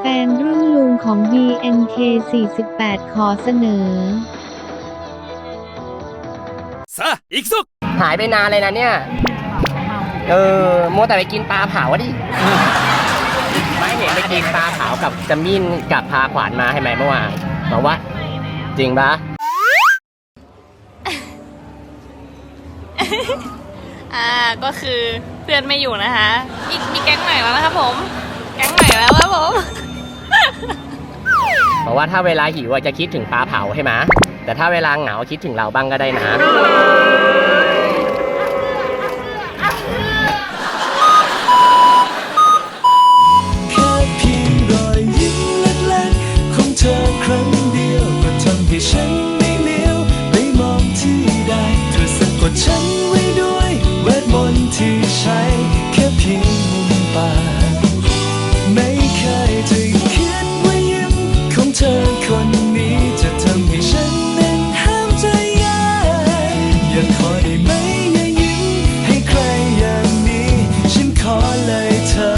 แฟนรุ่นลุงของ BNK48 ขอเสนอ さあ行くぞ หายไปนานเลยนะเนี่ย เออมัวแต่ไปกินปลาเผาอะดิ ไม่เห็นไปกินปลาเผากับจำมินกับพาขวานมาให้ไหมเมื่อวานบอกว่า จริงปะ อ่าก็คือเพื่อนไม่อยู่นะคะมีมีแก๊งใหม่แล้วนะครับผม แก๊งใหม่แล้วครับผม บอกว่าถ้าเวลาหิวจะคิดถึงปลาเผาใช่ไหมแต่ถ้าเวลาเหงาคิดถึงเราบ้างก็ได้นะฉันไม่เลี้ยวไปมองที่ใดเธอสะกดฉันไว้ด้วยเวทมนต์ที่ใช้แค่เพียง อย่าขอได้ไหมอย่ายิ้มให้ใครอย่างนี้ ฉันขอเลยเธอ